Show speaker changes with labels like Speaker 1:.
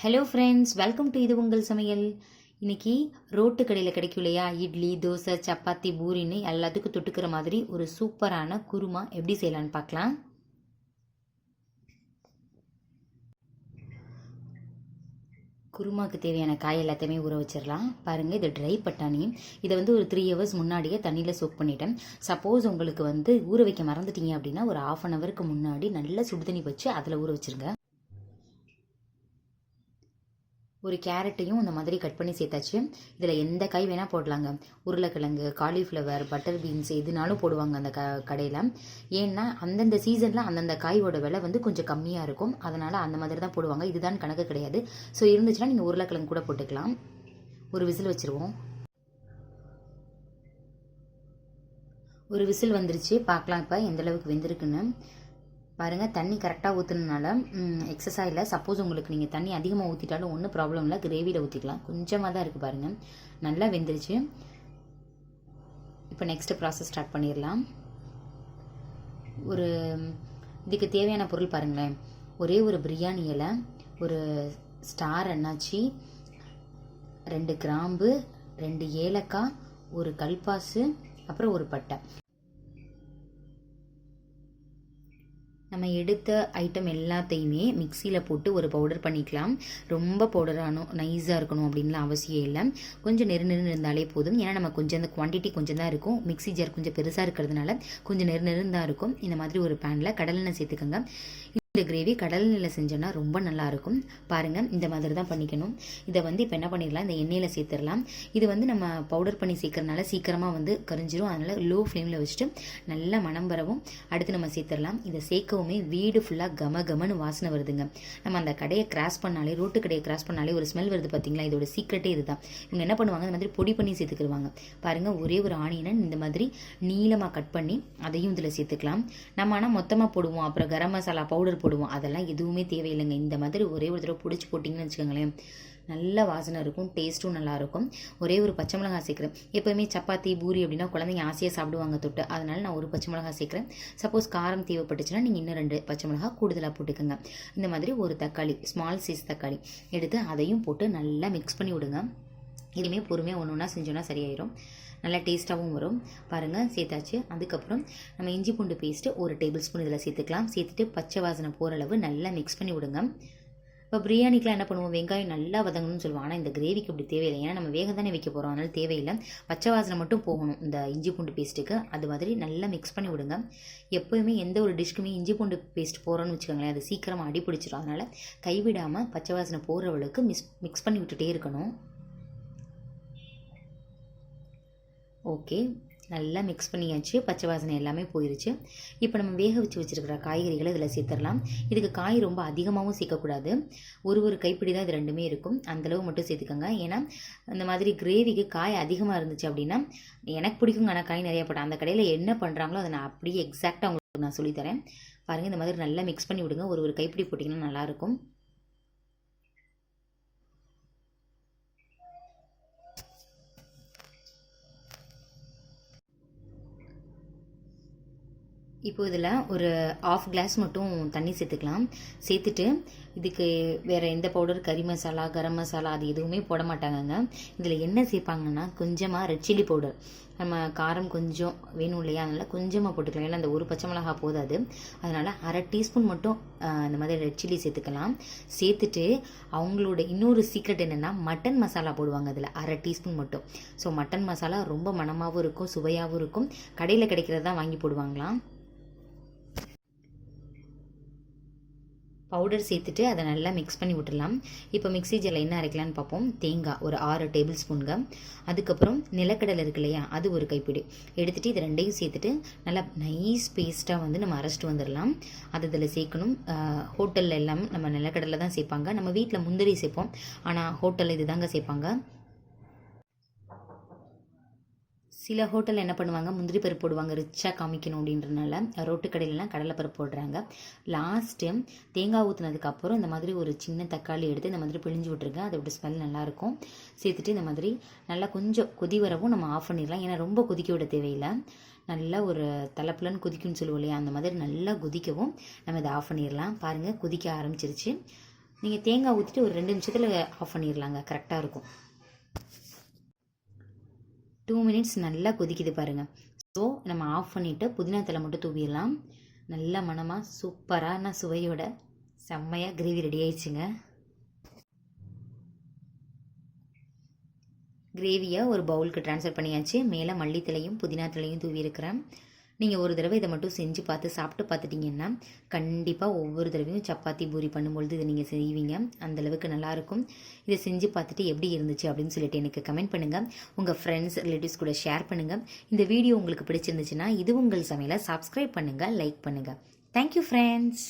Speaker 1: Hello friends welcome to இது உங்கள் சமையல். இன்னைக்கு ரோட்டு கடையில் கிடைக்கும் இல்லையா? இட்லி தோசை சப்பாத்தி பூரின்னு எல்லாத்துக்கும் தொட்டுக்கிற மாதிரி ஒரு சூப்பரான குருமா எப்படி செய்யலான்னு பார்க்கலாம். குருமாவுக்கு தேவையான காய் எல்லாத்தையுமே ஊற வச்சிடலாம். பாருங்கள் இது ட்ரை பட்டாணி. இதை வந்து ஒரு த்ரீ ஹவர்ஸ் முன்னாடியே தண்ணியில் சோக் பண்ணிட்டேன். சப்போஸ் உங்களுக்கு வந்து ஊற வைக்க மறந்துட்டீங்க அப்படின்னா ஒரு ஆஃப் அன் ஹவருக்கு முன்னாடி நல்லா சுடு தண்ணி வச்சு அதில் ஊற வச்சுருங்க. ஒரு கேரட்டையும் இந்த மாதிரி கட் பண்ணி சேர்த்தாச்சு. இதில் எந்த காய் வேணால் போடலாங்க. உருளைக்கிழங்கு காலிஃப்ளவர் பட்டர் பீன்ஸ் எதுனாலும் போடுவாங்க அந்த க கடையில். ஏன்னா அந்தந்த சீசனில் அந்தந்த காயோட விலை வந்து கொஞ்சம் கம்மியாக இருக்கும். அதனால் அந்த மாதிரி தான் போடுவாங்க. இதுதான் கணக்கு கிடையாது. ஸோ இருந்துச்சுன்னா நீங்கள் உருளைக்கிழங்கு கூட போட்டுக்கலாம். ஒரு விசில் வச்சுருவோம். ஒரு விசில் வந்துருச்சு. பார்க்கலாம் இப்போ எந்தளவுக்கு வெந்திருக்குன்னு. பாருங்கள் தண்ணி கரெக்டாக ஊற்றுனதுனால எக்ஸஸா இல்லை சப்போஸ் உங்களுக்கு நீங்கள் தண்ணி அதிகமாக ஊற்றிட்டாலும் ஒன்றும் ப்ராப்ளம் இல்லை கிரேவியில் ஊற்றிக்கலாம் கொஞ்சமாக தான் இருக்குது பாருங்கள் நல்லா வெந்துருச்சு. இப்போ நெக்ஸ்ட்டு ப்ராசஸ் ஸ்டார்ட் பண்ணிடலாம். ஒரு இதுக்கு தேவையான பொருள் பாருங்களேன். ஒரே ஒரு பிரியாணி இலை ஒரு ஸ்டார் அண்ணாச்சி ரெண்டு கிராம்பு ரெண்டு ஏலக்காய் ஒரு கல்பாசு அப்புறம் ஒரு பட்டை. நம்ம எடுத்த ஐட்டம் எல்லாத்தையுமே மிக்சியில் போட்டு ஒரு பவுடர் பண்ணிக்கலாம். ரொம்ப பவுடரானும் நைஸாக இருக்கணும் அப்படின்லாம் அவசியம் இல்லை. கொஞ்சம் நெரு நெருன்னு இருந்தாலே போதும். ஏன்னா நம்ம கொஞ்சம் அந்த குவான்டிட்டி கொஞ்சம் தான் இருக்கும். மிக்ஸி ஜார் கொஞ்சம் பெருசாக இருக்கிறதுனால கொஞ்சம் நெரு நெருன்னு இருக்கும். இந்த மாதிரி ஒரு பேனில் கடலெண்ணெய் சேர்த்துக்கோங்க. இந்த கிரேவி கடல் நிலை செஞ்சோன்னா ரொம்ப நல்லாயிருக்கும். பாருங்கள் இந்த மாதிரி தான் பண்ணிக்கணும். இதை வந்து இப்போ என்ன பண்ணிடலாம்? இந்த எண்ணெயில் சேர்த்துடலாம். இது வந்து நம்ம பவுடர் பண்ணி சேர்க்கறனால சீக்கிரமாக வந்து கரிஞ்சிரும். அதனால் லோ ஃப்ளேமில் வச்சுட்டு நல்லா மனம் வரவும் அடுத்து நம்ம சேர்த்துடலாம். இதை சேர்க்கவுமே வீடு ஃபுல்லாக கம கமன்னு வாசனை வருதுங்க. நம்ம அந்த கடையை கிராஸ் பண்ணாலே ரோட்டு கடையை கிராஸ் பண்ணாலே ஒரு ஸ்மெல் வருது பார்த்தீங்களா இதோட சீக்ரெட்டே இதுதான். இவங்க என்ன பண்ணுவாங்க? இந்த மாதிரி பொடி பண்ணி சேர்த்துக்கிடுவாங்க பாருங்கள் ஒரே ஒரு ஆனியனை இந்த மாதிரி நீளமாக கட் பண்ணி அதையும் இதில் சேர்த்துக்கலாம். நம்ம ஆனால் மொத்தமாக போடுவோம். அப்புறம் கரம் மசாலா பவுடர் போடுவோம். அதெல்லாம் எதுவுமே தேவையில்லைங்க. இந்த மாதிரி ஒரே ஒரு தடவை பிடிச்சி போட்டிங்கன்னு வச்சுக்கோங்களேன் நல்ல வாசனை இருக்கும் டேஸ்ட்டும் நல்லாயிருக்கும் ஒரே ஒரு பச்சை மிளகாய் சேர்க்குறேன். எப்போவுமே சப்பாத்தி பூரி அப்படின்னா குழந்தைங்க ஆசையாக சாப்பிடுவாங்க தொட்டு. அதனால் நான் ஒரு பச்சை மிளகாய் சேர்க்குறேன். சப்போஸ் காரம் தேவைப்பட்டுச்சுன்னா நீங்கள் இன்னும் ரெண்டு பச்சை மிளகாய் கூடுதலாக போட்டுக்கோங்க. இந்த மாதிரி ஒரு தக்காளி ஸ்மால் சைஸ் தக்காளி எடுத்து அதையும் போட்டு நல்லா மிக்ஸ் பண்ணி விடுங்க. இதுவுமே பொறுமையாக ஒன்று ஒன்றா செஞ்சோன்னா சரியாயிடும் நல்லா டேஸ்ட்டாகவும் வரும். பாருங்கள் சேர்த்தாச்சு. அதுக்கப்புறம் நம்ம இஞ்சி பூண்டு பேஸ்ட்டு ஒரு டேபிள் ஸ்பூன் இதில் சேர்த்துக்கலாம். சேர்த்துட்டு பச்சை வாசனை போகிற அளவு நல்லா மிக்ஸ் பண்ணி விடுங்க. இப்போ பிரியாணிக்கெலாம் என்ன பண்ணுவோம்? வெங்காயம் நல்லா வதங்கணும்னு சொல்லுவோம். ஆனால் இந்த கிரேவிக்கு அப்படி தேவையில்லை. ஏன்னா நம்ம வேக தானே வைக்க போகிறோம் அதனால் தேவையில்லை. பச்சை வாசனை மட்டும் போகணும் இந்த இஞ்சி பூண்டு பேஸ்ட்டுக்கு அது மாதிரி நல்லா மிக்ஸ் பண்ணி விடுங்க. எப்போயுமே எந்த ஒரு டிஷ்க்குமே இஞ்சி பூண்டு பேஸ்ட் போகிறோன்னு வச்சுக்கோங்களேன். அது சீக்கிரமாக அடி பிடிச்சிடும் அதனால் கைவிடாமல் பச்சை வாசனை போகிறவளுக்கு மிஸ் மிக்ஸ் பண்ணி விட்டுட்டே இருக்கணும். ஓகே நல்லா மிக்ஸ் பண்ணியாச்சு. பச்சை வாசனை எல்லாமே போயிருச்சு. இப்போ நம்ம வேக வச்சு வச்சுருக்கிற காய்கறிகளை இதில் சேர்த்துடலாம். இதுக்கு காய் ரொம்ப அதிகமாகவும் சேர்க்கக்கூடாது. ஒரு ஒரு கைப்பிடி தான் இது ரெண்டுமே இருக்கும். அந்தளவு மட்டும் சேர்த்துக்கோங்க. ஏன்னா இந்த மாதிரி கிரேவிக்கு காய் அதிகமாக இருந்துச்சு அப்படின்னா எனக்கு பிடிக்குங்க. ஆனால் காய் நிறையா போட்டேன் அந்த கடையில் என்ன பண்ணுறாங்களோ அதை நான் அப்படியே எக்ஸாக்டாக உங்களுக்கு நான் சொல்லித்தரேன். பாருங்கள் இந்த மாதிரி நல்லா மிக்ஸ் பண்ணி விடுங்க. ஒரு ஒரு கைப்பிடி போட்டிங்கன்னா நல்லாயிருக்கும் இப்போ இதில் ஒரு ஆஃப் கிளாஸ் மட்டும் தண்ணி சேர்த்துக்கலாம். சேர்த்துட்டு இதுக்கு வேறு எந்த பவுடர் கறி மசாலா கரம் மசாலா அது எதுவுமே போட மாட்டாங்கங்க. இதில் என்ன சேர்ப்பாங்கன்னா கொஞ்சமாக ரெட் சில்லி பவுடர் நம்ம காரம் கொஞ்சம் வேணும் இல்லையா? அதனால் கொஞ்சமாக போட்டுக்கலாம். ஏன்னா அந்த ஒரு பச்சை மிளகா போதாது. அதனால் அரை டீஸ்பூன் மட்டும் இந்த மாதிரி ரெட் சில்லி சேர்த்துக்கலாம். சேர்த்துட்டு அவங்களோட இன்னொரு சீக்ரெட் என்னென்னா மட்டன் மசாலா போடுவாங்க அதில். அரை டீஸ்பூன் மட்டும். ஸோ மட்டன் மசாலா ரொம்ப மனமாகவும் இருக்கும் சுவையாகவும் இருக்கும். கடையில் கிடைக்கிறது தான் வாங்கி போடுவாங்களாம். பவுடர் சேர்த்துட்டு அதை நல்லா மிக்ஸ் பண்ணி விட்டுடலாம். இப்போ மிக்ஸி ஜாரில் என்ன அரைக்கலான்னு பார்ப்போம். தேங்காய் ஒரு ஆறு டேபிள் ஸ்பூனுங்க அதுக்கப்புறம் நிலக்கடலை இருக்கு இல்லையா அது ஒரு கைப்பிடி. எடுத்துகிட்டு இது ரெண்டையும் சேர்த்துட்டு நல்லா நைஸ் பேஸ்ட்டாக வந்து நம்ம அரைச்சிட்டு வந்துடலாம். அது இதில் சேர்க்கணும். ஹோட்டலில் எல்லாம் நம்ம நிலக்கடலை தான் சேர்ப்பாங்க. நம்ம வீட்டில் முந்திரி சேர்ப்போம். ஆனால் ஹோட்டலில் இது தாங்க சேர்ப்பாங்க. சில ஹோட்டலில் என்ன பண்ணுவாங்க? முந்திரி பருப்பு போடுவாங்க ரிச்சாக காமிக்கணும் அப்படின்றனால. ரோட்டு கடையிலலாம் கடலைப்பருப்பு போடுறாங்க. லாஸ்ட்டு தேங்காய் ஊற்றுனதுக்கப்புறம் இந்த மாதிரி ஒரு சின்ன தக்காளி எடுத்து இந்த மாதிரி பிழிஞ்சு விட்ருங்க அதோட ஸ்மெல் நல்லாயிருக்கும். சேர்த்துட்டு இந்த மாதிரி நல்லா கொஞ்சம் கொதி வரவும் நம்ம ஆஃப் பண்ணிடலாம். ஏன்னா ரொம்ப கொதிக்க விட தேவையில்லை. நல்லா ஒரு தலைப்புலன்னு கொதிக்கும்னு சொல்லுவோம் இல்லையா? அந்த மாதிரி நல்லா கொதிக்கவும் நம்ம இதை ஆஃப் பண்ணிடலாம். பாருங்கள் கொதிக்க ஆரம்பிச்சிருச்சு. நீங்கள் தேங்காய் ஊற்றிட்டு ஒரு ரெண்டு நிமிஷத்தில் ஆஃப் பண்ணிடலாங்க. கரெக்டாக இருக்கும். டூ மினிட்ஸ் நல்லா கொதிக்குது பாருங்கள் ஸோ நம்ம ஆஃப் பண்ணிவிட்டு புதினா தலை மட்டும் தூவிடலாம். நல்ல மணமாக சூப்பரான சுவையோட செம்மையாக கிரேவி ரெடி ஆயிடுச்சுங்க. கிரேவியை ஒரு பவுலுக்கு ட்ரான்ஸ்ஃபர் பண்ணியாச்சு. மேலே மல்லித்தலையும் புதினா தலையும் தூவி இருக்கிறேன். நீங்கள் ஒரு தடவை இதை மட்டும் செஞ்சு பார்த்து சாப்பிட்டு பார்த்துட்டிங்கன்னா கண்டிப்பாக ஒவ்வொரு தடவையும் சப்பாத்தி பூரி பண்ணும்பொழுது இதை நீங்கள் செய்வீங்க. அந்தளவுக்கு நல்லாயிருக்கும் இதை செஞ்சு பார்த்துட்டு எப்படி இருந்துச்சு அப்படின்னு சொல்லிட்டு எனக்கு கமெண்ட் பண்ணுங்கள் உங்கள் ஃப்ரெண்ட்ஸ் ரிலேட்டிவ்ஸ் கூட ஷேர் பண்ணுங்கள் இந்த வீடியோ உங்களுக்கு பிடிச்சிருந்துச்சுன்னா இது உங்கள் சமையலை சப்ஸ்கிரைப் பண்ணுங்கள் லைக் பண்ணுங்கள் தேங்க்யூ ஃப்ரெண்ட்ஸ்